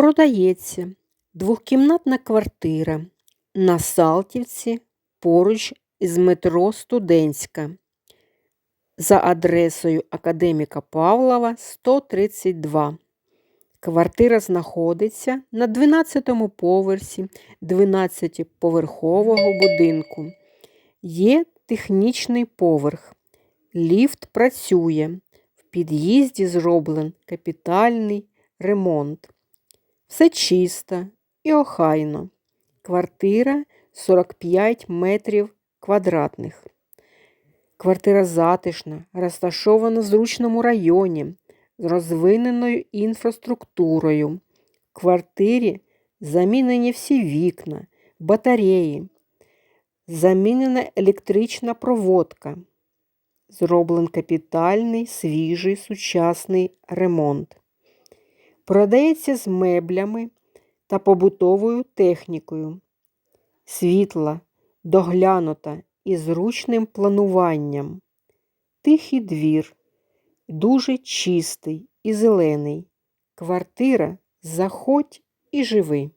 Продається двохкімнатна квартира на Салтівці поруч із метро Студентська за адресою Академіка Павлова 132. Квартира знаходиться на 12-му поверсі 12-поверхового будинку. Є технічний поверх. Ліфт працює. В під'їзді зроблений капітальний ремонт. Все чисто і охайно. Квартира 45 метрів квадратних. Квартира затишна, розташована в зручному районі з розвиненою інфраструктурою. В квартирі замінені всі вікна, батареї, замінена електрична проводка. Зроблений капітальний, свіжий, сучасний ремонт. Продається з меблями та побутовою технікою. Світла, доглянута і зручним плануванням. Тихий двір, дуже чистий і зелений. Квартира заходь і живи.